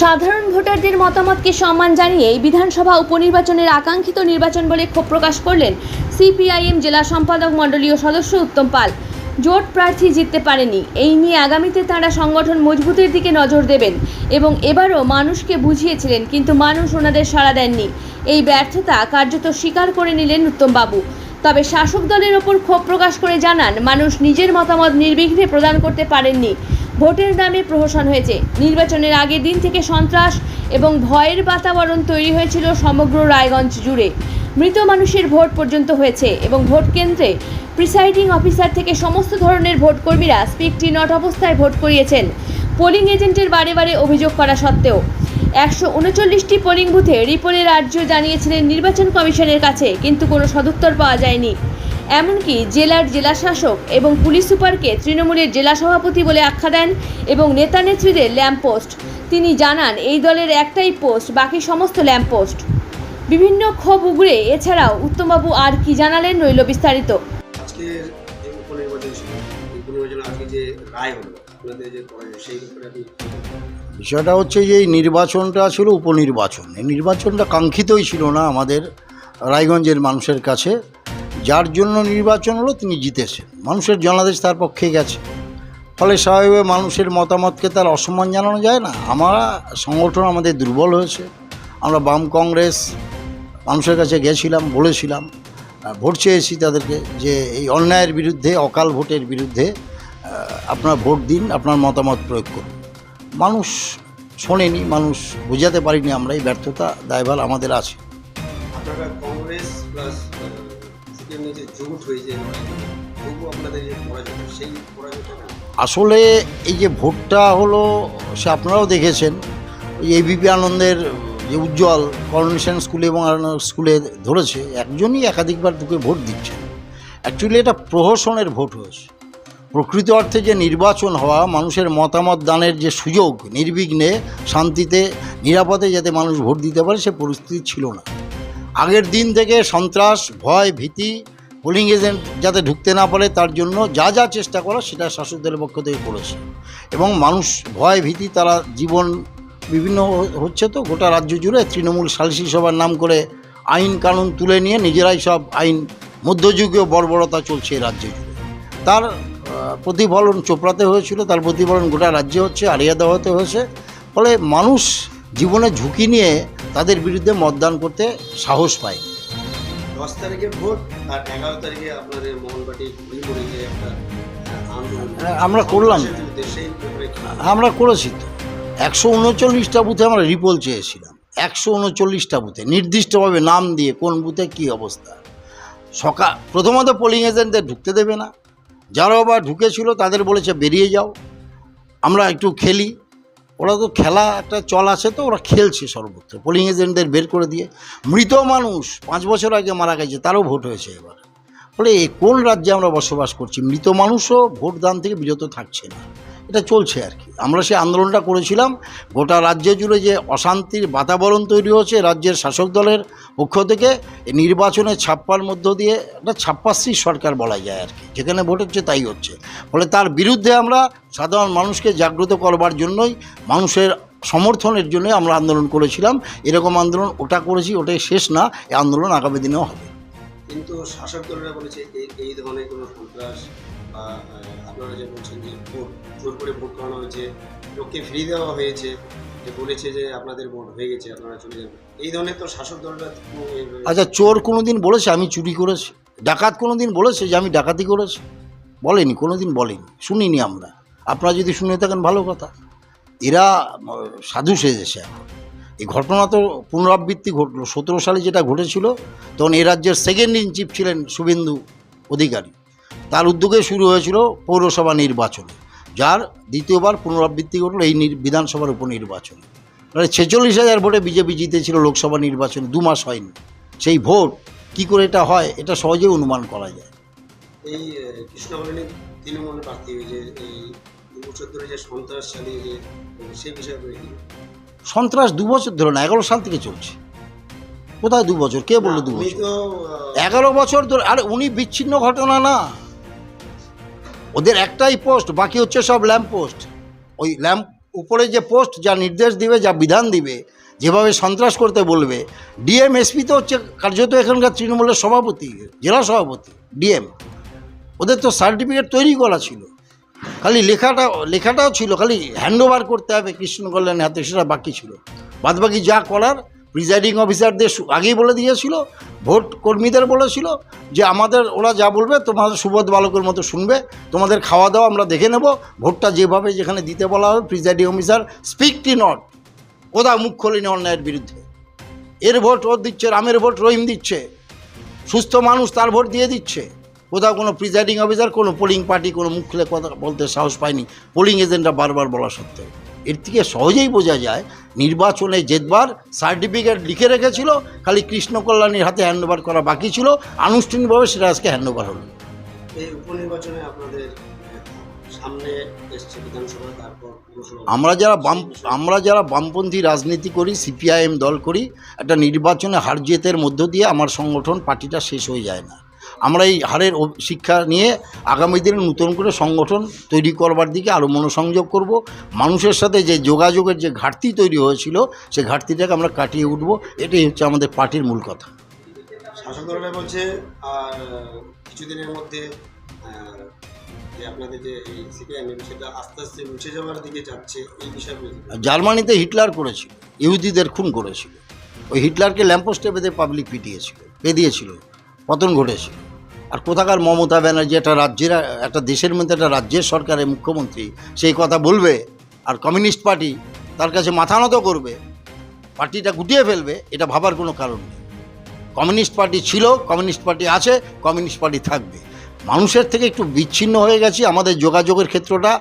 সাধারণ ভোটারদের মতামতকে সম্মান জানিয়ে এই বিধানসভা উপনির্বাচনের আকাঙ্ক্ষিত নির্বাচন বলে ক্ষোভ প্রকাশ করলেন সিপিআইএম জেলা সম্পাদক মণ্ডলীয় সদস্য উত্তম পাল। জোট প্রার্থী জিততে পারেনি। এই নিয়ে আগামীতে তারা সংগঠন মজবুতের দিকে নজর দেবেন এবং এবারও মানুষকে বুঝিয়েছিলেন, কিন্তু মানুষ ওনাদের সাড়া দেননি। এই ব্যর্থতা কার্যত স্বীকার করে নিলেন উত্তমবাবু। তবে শাসক দলের ওপর ক্ষোভ প্রকাশ করে জানান, মানুষ নিজের মতামত নির্বিঘ্নে প্রদান করতে পারেননি। ভোটের নামে প্রহসন হয়েছে। নির্বাচনের আগের দিন থেকে সন্ত্রাস এবং ভয়ের বাতাবরণ তৈরি হয়েছিল সমগ্র রায়গঞ্জ জুড়ে। মৃত মানুষের ভোট পর্যন্ত হয়েছে এবং ভোট কেন্দ্রে প্রিসাইডিং অফিসার থেকে সমস্ত ধরনের ভোটকর্মীরা স্পিক টি নট অবস্থায় ভোট করিয়েছেন। পোলিং এজেন্টের বারে বারে অভিযোগ করা সত্ত্বেও একশো উনচল্লিশটি পোলিং বুথে রিপোর্টে রাজ্য জানিয়েছিলেন নির্বাচন কমিশনের কাছে, কিন্তু কোনো সদুত্তর পাওয়া যায়নি। এমনকি জেলার জেলাশাসক এবং পুলিশ সুপারকে তৃণমূলের জেলা সভাপতি বলে আখ্যা দেন এবং নেতা নেত্রীদের ল্যাম্পপোস্ট তিনি জানান এই দলের একটাই পোস্ট বাকি সমস্ত ল্যাম্পপোস্ট বিভিন্ন ক্ষোভ উগড়ে এছাড়াও উত্তমবাবু আর কি জানালেন রইল বিস্তারিত? বিষয়টা হচ্ছে যে এই নির্বাচনটা ছিল উপনির্বাচন। এই নির্বাচনটা কাঙ্ক্ষিতই ছিল না আমাদের রায়গঞ্জের মানুষের কাছে। যার জন্য নির্বাচন হলো তিনি জিতেছেন। মানুষের জনাদেশ তার পক্ষে গেছে। ফলে স্বাভাবিক মানুষের মতামতকে তার অসম্মান জানানো যায় না। আমরা সংগঠন আমাদের দুর্বল হয়েছে। আমরা বাম কংগ্রেস মানুষের কাছে গেছিলাম, বলেছিলাম ভোট চেয়েছি তাদেরকে যে এই অন্যায়ের বিরুদ্ধে, অকাল ভোটের বিরুদ্ধে আপনার ভোট দিন, আপনার মতামত প্রয়োগ করুন। মানুষ শোনেনি, মানুষ বোঝাতে পারিনি আমরা এই ব্যর্থতা দায়ভার আমাদের আছে। পরাজয়টা আসলে এই যে ভোটটা হলো, সে আপনারাও দেখেছেন এবিপি আনন্দের যে উজ্জ্বল করোনেশন স্কুলে এবং স্কুলে ধরেছে, একজনই একাধিকবার ঢুকে ভোট দিচ্ছেন অ্যাকচুয়ালি এটা প্রহসনের ভোট হয়েছে। প্রকৃত অর্থে যে নির্বাচন হওয়া, মানুষের মতামত দানের যে সুযোগ, নির্বিঘ্নে শান্তিতে, নিরাপদে যাতে মানুষ ভোট দিতে পারে, সে পরিস্থিতি ছিল না। আগের দিন থেকে সন্ত্রাস, ভয়, ভীতি, পোলিং এজেন্ট যাতে ঢুকতে না পারে তার জন্য যা যা চেষ্টা করা সেটা শাসক দলের পক্ষ থেকে করেছে। এবং মানুষ, ভয়, ভীতি, তারা জীবন বিভিন্ন হচ্ছে তো, গোটা রাজ্য জুড়ে তৃণমূল সালিসি সভার নাম করে আইন কানুন তুলে নিয়ে নিজেরাই সব আইন, মধ্যযুগীয় বর্বরতা চলছে এই রাজ্য জুড়ে। তার প্রতিফলন চোপড়াতে হয়েছিল, তার প্রতিফলন গোটা রাজ্যে হচ্ছে আরিয়াদাবাতে হয়েছে। ফলে মানুষ জীবনে ঝুঁকি নিয়ে তাদের বিরুদ্ধে মতদান করতে সাহস পায়। দশ তারিখে ভোট আর এগারো তারিখে আপনাদের মোহনবাটি ঘুরি একটা হ্যাঁ, আমরা করলাম। আমরা করেছি তো। একশো উনচল্লিশটা বুথে আমরা রিপোল চেয়েছিলাম। একশো উনচল্লিশটা বুথে নির্দিষ্টভাবে নাম দিয়ে কোন বুথে কী অবস্থা। সকাল প্রথমত পোলিং এজেন্টদের ঢুকতে দেবে না। যারা আবার ঢুকেছিল তাদের বলেছে বেরিয়ে যাও। আমরা একটু খেলি। ওরা তো খেলা একটা চল আছে তো, ওরা খেলছে সর্বত্র। পোলিং এজেন্টদের বের করে দিয়ে। মৃত মানুষ, পাঁচ বছর আগে মারা গেছে, তারও ভোট হয়েছে এবার। ফলে কোন রাজ্যে আমরা বসবাস করছি? মৃত মানুষও ভোটদান থেকে বিরত থাকছে না। এটা চলছে আর কি। আমরা সেই আন্দোলনটা করেছিলাম, গোটা রাজ্য জুড়ে যে অশান্তির বাতাবরণ তৈরি হচ্ছে রাজ্যের শাসক দলের পক্ষ থেকে, এই নির্বাচনে ছাপ্পার মধ্য দিয়ে একটা ছাপ্পাশ্রী সরকার বলা যায় আর কি। যেখানে ভোট হচ্ছে তাই হচ্ছে। ফলে তার বিরুদ্ধে আমরা সাধারণ মানুষকে জাগ্রত করবার জন্যই, মানুষের সমর্থনের জন্যই আমরা আন্দোলন করেছিলাম। এরকম আন্দোলন ওটা করেছি, ওটাই শেষ না, এই আন্দোলন আগামী দিনেও হবে। কিন্তু শাসক দলেরা বলেছে এই ধরনের কোনো সন্ত্রাস বা আপনারা যে বলছেন যে ভোট, জোর করে ভোট করানো হয়েছে, লোককে ফিরিয়ে দেওয়া হয়েছে, যে বলেছে যে আপনাদের ভোট হয়ে গেছে, আপনারা চলে যাবেন। এই ধরনের তো শাসক এই- আচ্ছা চোর কোনো দিন বলেছে, আমি চুরি করেছি। ডাকাত কোনো দিন বলেছে যে আমি ডাকাতি করেছি? বলেনি কোনো দিন বলেনি, শুনিনি আমরা। আপনারা যদি শুনে থাকেন, ভালো কথা। এরা সাধু সেজেছে এখন। এই ঘটনা তো পুনরাবৃত্তি ঘটলো। সতেরো সালে যেটা ঘটেছিল, তখন এ রাজ্যের সেকেন্ড ইন চিফ ছিলেন শুভেন্দু অধিকারী। তার উদ্যোগে শুরু হয়েছিল পৌরসভা নির্বাচন যার দ্বিতীয়বার পুনরাবৃত্তি ঘটলো এই বিধানসভার উপনির্বাচনে। মানে ছেচল্লিশ হাজার ভোটে বিজেপি জিতেছিল লোকসভা নির্বাচনে দু মাস হয়নি। সেই ভোট কি করে এটা হয় এটা সহজেই অনুমান করা যায়। এই কৃষ্ণবরণী তৃণমূল প্রার্থী যে এই দু বছর ধরে যে সন্ত্রাস চালিয়ে যে সেই বিষয়ে সন্ত্রাস দু বছর ধরে না এগারো সাল থেকে চলছে। কোথায় দু বছর? কে বলল দু বছর? এগারো বছর ধরে আরে উনি বিচ্ছিন্ন ঘটনা না। ওদের একটাই পোস্ট, বাকি হচ্ছে সব ল্যাম্প পোস্ট। ওই ল্যাম্প উপরে যে পোস্ট, যা নির্দেশ দিবে, যা বিধান দিবে, যেভাবে সন্ত্রাস করতে বলবে, ডিএম, এসপি তো হচ্ছে কার্যত এখানকার তৃণমূলের সভাপতি, জেলা সভাপতি, ডিএম। ওদের তো সার্টিফিকেট তৈরি করা ছিল। খালি লেখাটা, লেখাটাও ছিল, খালি হ্যান্ডওভার করতে হবে কৃষ্ণ কল্যাণ হাতে, সেটা বাকি ছিল। বাদবাকি যা করার প্রিজাইডিং অফিসারদের আগেই বলে দিয়েছিল, ভোট কর্মীদের বলেছিল যে আমাদের, ওরা যা বলবে তোমাদের সুবোধ বালকের মতো শুনবে, তোমাদের খাওয়া দাওয়া আমরা দেখে নেব, ভোটটা যেভাবে যেখানে দিতে বলা হবে প্রিজাইডিং অফিসার স্পিকটি নট কোথাও মুখ খোলেনি অন্যায়ের বিরুদ্ধে। এর ভোট ওর দিচ্ছে, রামের ভোট রহিম দিচ্ছে, সুস্থ মানুষ তার ভোট দিয়ে দিচ্ছে। কোথাও কোনো প্রিজাইডিং অফিসার কোনো পোলিং পার্টি কোনো মুখ খুলে কথা বলতে সাহস পায়নি। পোলিং এজেন্টরা বারবার বলা সত্ত্বেও। এর থেকে সহজেই বোঝা যায় নির্বাচনে জেতবার সার্টিফিকেট লিখে রেখেছিল খালি কৃষ্ণ কল্যাণীর হাতে হ্যান্ডওভার করা বাকি ছিল আনুষ্ঠানিকভাবে সেটা আজকে হ্যান্ডওভার হলো। এই উপনির্বাচনে আপনাদের সামনে এসছে বিধানসভা তারপর আমরা যারা বাম আমরা যারা বামপন্থী রাজনীতি করি সিপিআইএম দল করি একটা নির্বাচনে হার জেতের মধ্য দিয়ে আমার সংগঠন পার্টিটা শেষ হয়ে যায় না। আমরা এই হারের শিক্ষা নিয়ে আগামী দিনে নতুন করে সংগঠন তৈরি করবার দিকে আরও মনোসংযোগ করব। মানুষের সাথে যে যোগাযোগের যে ঘাটতি তৈরি হয়েছিল সেই ঘাটতিটাকে আমরা কাটিয়ে উঠব। এটাই হচ্ছে আমাদের পার্টির মূল কথা। শাসক দলটা বলছে আর কিছুদিনের মধ্যে? জার্মানিতে হিটলার করেছিল ইহুদিদের খুন করেছিল। ওই হিটলারকে ল্যাম্পোস্টে বেঁধে পাবলিক পিটিয়েছিল পেদিয়েছিল পতন ঘটেছে। আর কোথাকার মমতা ব্যানার্জি একটা রাজ্যের, একটা দেশের মধ্যে একটা রাজ্যের সরকারের মুখ্যমন্ত্রী, সেই কথা বলবে আর কমিউনিস্ট পার্টি তার কাছে মাথা নত করবে, পার্টিটা গুটিয়ে ফেলবে, এটা ভাবার কোনো কারণ নেই। কমিউনিস্ট পার্টি ছিল, কমিউনিস্ট পার্টি আছে, কমিউনিস্ট পার্টি থাকবে। মানুষের থেকে একটু বিচ্ছিন্ন হয়ে গেছি আমাদের যোগাযোগের ক্ষেত্রটা,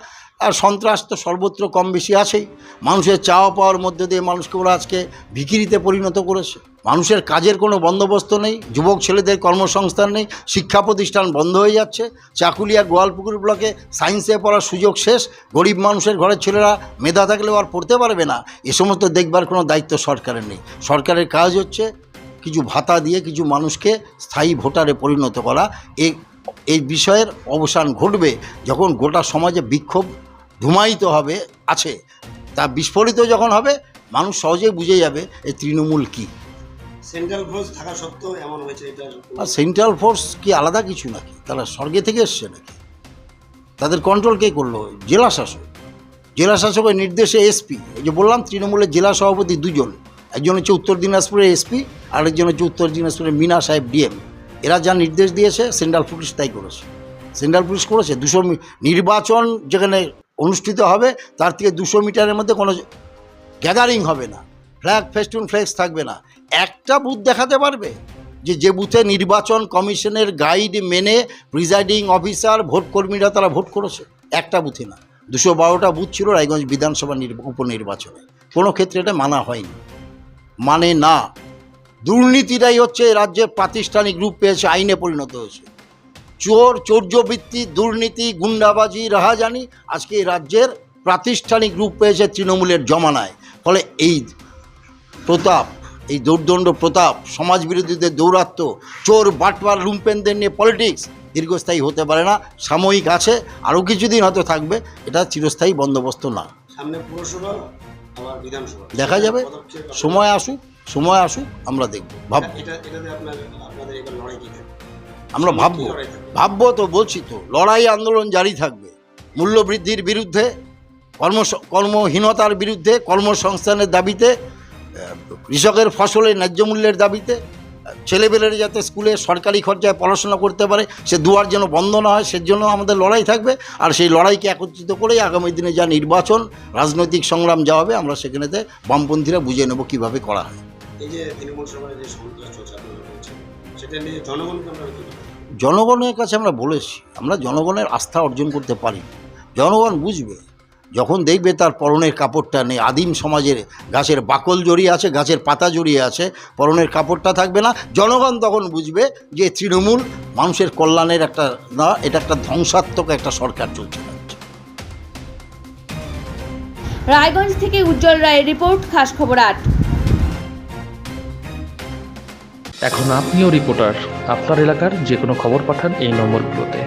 আর সন্ত্রাস তো সর্বত্র কম বেশি আছেই। মানুষের চাওয়া পাওয়ার মধ্যে দিয়ে মানুষকে ওরা আজকে ভিখিরিতে পরিণত করেছে। মানুষের কাজের কোনো বন্দোবস্ত নেই, যুবক ছেলেদের কর্মসংস্থান নেই, শিক্ষা প্রতিষ্ঠান বন্ধ হয়ে যাচ্ছে, চাকুলিয়া গোয়ালপুকুর ব্লকে সায়েন্সে পড়ার সুযোগ শেষ, গরিব মানুষের ঘরের ছেলেরা মেধা থাকলেও আর পড়তে পারবে না, এ সমস্ত দেখবার কোনো দায়িত্ব সরকারের নেই। সরকারের কাজ হচ্ছে কিছু ভাতা দিয়ে কিছু মানুষকে স্থায়ী ভোটারে পরিণত করা এই এই বিষয়ের অবসান ঘটবে যখন গোটা সমাজে বিক্ষোভ ধুমায়িত হবে, আছে। তা বিস্ফোরিত যখন হবে, মানুষ সহজেই বুঝে যাবে এই তৃণমূল কী। সেন্ট্রাল ফোর্স আর সেন্ট্রাল ফোর্স কি আলাদা কিছু নাকি? তারা স্বর্গে থেকে এসছে নাকি? তাদের কন্ট্রোল কে করল? জেলা শাসক। জেলা শাসকের নির্দেশে এসপি এই যে বললাম, তৃণমূলের জেলা সভাপতি দুজন। একজন হচ্ছে উত্তর দিনাজপুরের এসপি আরেকজন হচ্ছে উত্তর দিনাজপুরের মিনা সাহেব ডিএম এরা যা নির্দেশ দিয়েছে সেন্ট্রাল পুলিশ তাই করেছে। সেন্ট্রাল পুলিশ করেছে, দুশো নির্বাচন যেখানে অনুষ্ঠিত হবে, তার থেকে দুশো মিটারের মধ্যে কোনো গ্যাদারিং হবে না। ফ্ল্যাগ ফেস্টুন ফ্লেক্স থাকবে না। একটা বুথ দেখাতে পারবে যে যে বুথে নির্বাচন কমিশনের গাইড মেনে প্রিজাইডিং অফিসার ভোট কর্মীরা তারা ভোট করেছে। একটা বুথে না। দুশো বারোটা বুথ ছিল রায়গঞ্জ বিধানসভা নির্বা- উপনির্বাচনে। কোনো ক্ষেত্রে এটা মানা হয়নি। মানে না। দুর্নীতিটাই হচ্ছে রাজ্যের প্রাতিষ্ঠানিক রূপ পেয়েছে, আইনে পরিণত হয়েছে। চোর চৌর্যবৃত্তি দুর্নীতি, গুন্ডাবাজি, রাহাজানি আজকে এই রাজ্যের প্রাতিষ্ঠানিক রূপ পেয়েছে তৃণমূলের জমানায়। ফলে এই প্রতাপ এই দৌর্দণ্ড প্রতাপ সমাজ বিরোধীদের দৌরাত্ম চোর বাটবার লুম্পেনদের নিয়ে পলিটিক্স দীর্ঘস্থায়ী হতে পারে না সাময়িক আছে আরও কিছুদিন হয়তো থাকবে এটা চিরস্থায়ী বন্দোবস্ত না। সামনে পুরসভা আবার বিধানসভা। দেখা যাবে সময় আসুক সময় আসুক আমরা দেখব ভাব আমরা ভাববো? ভাববো তো বলছি তো লড়াই আন্দোলন জারি থাকবে মূল্যবৃদ্ধির বিরুদ্ধে কর্ম কর্মহীনতার বিরুদ্ধে কর্মসংস্থানের দাবিতে কৃষকের ফসলের ন্যায্য মূল্যের দাবিতে ছেলেপেলেরা যাতে স্কুলে সরকারি খরচায় পড়াশোনা করতে পারে সে দুয়ার যেন বন্ধ না হয় সেজন্য আমাদের লড়াই থাকবে। আর সেই লড়াইকে একত্রিত করেই আগামী দিনে যা নির্বাচন রাজনৈতিক সংগ্রাম যা হবে আমরা সেখানেতে বামপন্থীরা বুঝে নেব কীভাবে করা হয়। এই যে তৃণমূল সভায় যে সন্ত্রাস চলছে সেটা নিয়ে জনগণকে আমরা জনগণের কাছে আমরা বলেছি আমরা জনগণের আস্থা অর্জন করতে পারি জনগণ বুঝবে যখন দেখবে তার পরনের কাপড়টা নেই আদিম সমাজের গাছের বাকল জড়িয়ে আছে গাছের পাতা জড়িয়ে আছে পরনের কাপড়টা থাকবে না। জনগণ তখন বুঝবে যে তৃণমূল মানুষের কল্যাণের একটা না এটা একটা ধ্বংসাত্মক একটা সরকার চলছে। রায়গঞ্জ থেকে উজ্জ্বল রায়ের রিপোর্ট খাস খবর আট। এখন আপনিও রিপোর্টার। আপনার এলাকার যে কোনো খবর পাঠান এই নম্বরগুলোতে।